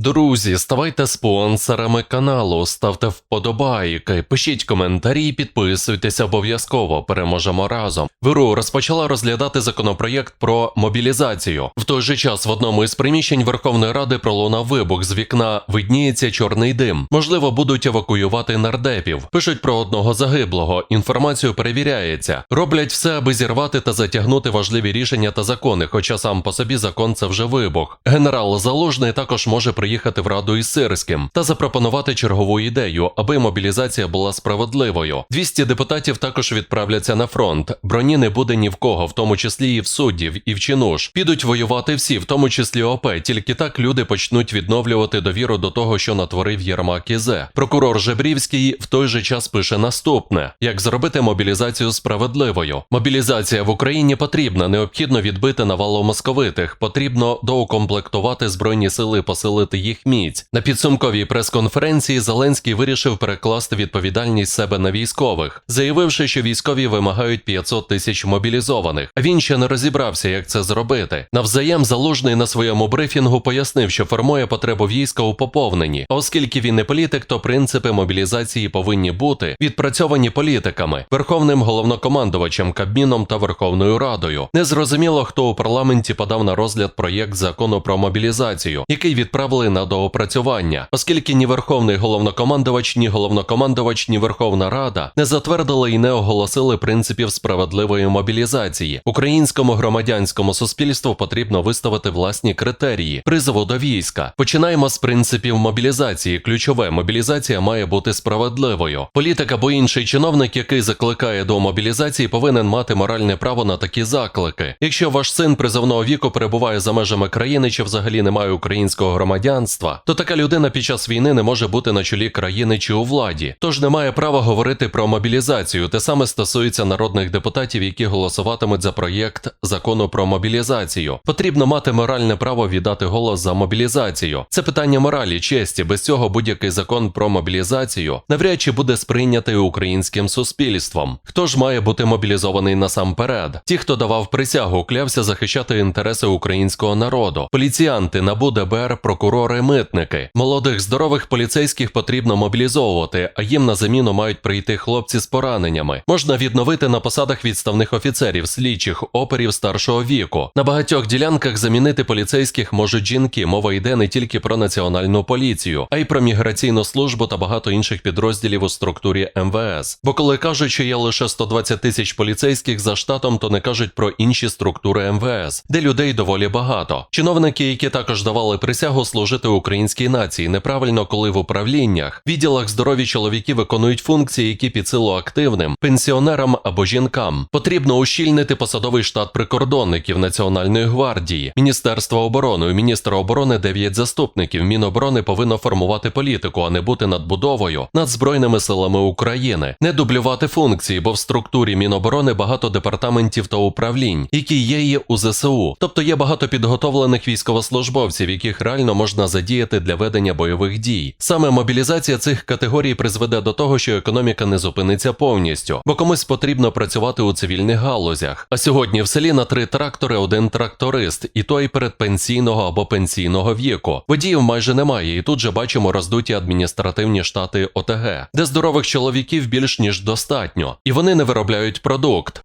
Друзі, ставайте спонсорами каналу, ставте вподобайки, пишіть коментарі, підписуйтесь обов'язково. Переможемо разом. ВРУ розпочала розглядати законопроєкт про мобілізацію. В той же час в одному із приміщень Верховної Ради пролунав вибух. З вікна видніється чорний дим. Можливо, будуть евакуювати нардепів. Пишуть про одного загиблого. Інформацію перевіряється. Роблять все, аби зірвати та затягнути важливі рішення та закони. Хоча сам по собі закон це вже вибух. Генерал Залужний також може приїхати в раду із Сирським та запропонувати чергову ідею, аби мобілізація була справедливою. 200 депутатів також відправляться на фронт. Броні не буде ні в кого, в тому числі і в суддів, і в чинуш. Підуть воювати всі, в тому числі ОП. Тільки так люди почнуть відновлювати довіру до того, що натворив Єрмак Ізе. Прокурор Жебрівський в той же час пише наступне: як зробити мобілізацію справедливою. Мобілізація в Україні потрібна, необхідно відбити навалу московитих. Потрібно доукомплектувати збройні сили, посилити їх міць. На підсумковій прес-конференції Зеленський вирішив перекласти відповідальність себе на військових, заявивши, що військові вимагають 500 тисяч мобілізованих. А він ще не розібрався, як це зробити. Навзаєм залужний на своєму брифінгу пояснив, що формує потребу війська у поповненні. Оскільки він не політик, то принципи мобілізації повинні бути відпрацьовані політиками, верховним головнокомандувачем, Кабміном та Верховною Радою. Незрозуміло, хто у парламенті подав на розгляд проєкт закону про мобілізацію, який відправили на доопрацювання, оскільки ні верховний головнокомандувач, ні головнокомандувач, ні Верховна Рада не затвердили і не оголосили принципів справедливої мобілізації. Українському громадянському суспільству потрібно виставити власні критерії призову до війська. Починаємо з принципів мобілізації. Ключове мобілізація має бути справедливою. Політик або інший чиновник, який закликає до мобілізації, повинен мати моральне право на такі заклики. Якщо ваш син призовного віку перебуває за межами країни чи взагалі не має українського громадянства, то така людина під час війни не може бути на чолі країни чи у владі, тож не має права говорити про мобілізацію. Те саме стосується народних депутатів, які голосуватимуть за проєкт закону про мобілізацію. Потрібно мати моральне право віддати голос за мобілізацію. Це питання моралі, честі. Без цього будь-який закон про мобілізацію навряд чи буде сприйнятий українським суспільством. Хто ж має бути мобілізований насамперед? Ті, хто давав присягу, клявся захищати інтереси українського народу. Поліціянти, НАБУ, ДБР, прокурори, митники. Молодих здорових поліцейських потрібно мобілізовувати, а їм на заміну мають прийти хлопці з пораненнями. Можна відновити на посадах відставних офіцерів, слідчих, оперів старшого віку. На багатьох ділянках замінити поліцейських можуть жінки. Мова йде не тільки про національну поліцію, а й про міграційну службу та багато інших підрозділів у структурі МВС. Бо коли кажуть, що є лише 120 тисяч поліцейських за штатом, то не кажуть про інші структури МВС, де людей доволі багато. Чиновники, які також давали присягу служити українській нації, неправильно, коли в управліннях, відділах здорові чоловіки виконують функції, які під силу активним, пенсіонерам або жінкам. Потрібно ущільнити посадовий штат прикордонників Національної гвардії, Міністерства оборони. У міністра оборони 9 заступників. Міноборони повинно формувати політику, а не бути надбудовою над збройними силами України, не дублювати функції, бо в структурі Міноборони багато департаментів та управлінь, які є і у ЗСУ. Тобто є багато підготовлених військовослужбовців, яких реально задіяти для ведення бойових дій. Саме мобілізація цих категорій призведе до того, що економіка не зупиниться повністю, бо комусь потрібно працювати у цивільних галузях. А сьогодні в селі на три трактори один тракторист, і той передпенсійного або пенсійного віку. Водіїв майже немає, і тут же бачимо роздуті адміністративні штати ОТГ, де здорових чоловіків більш ніж достатньо, і вони не виробляють продукт.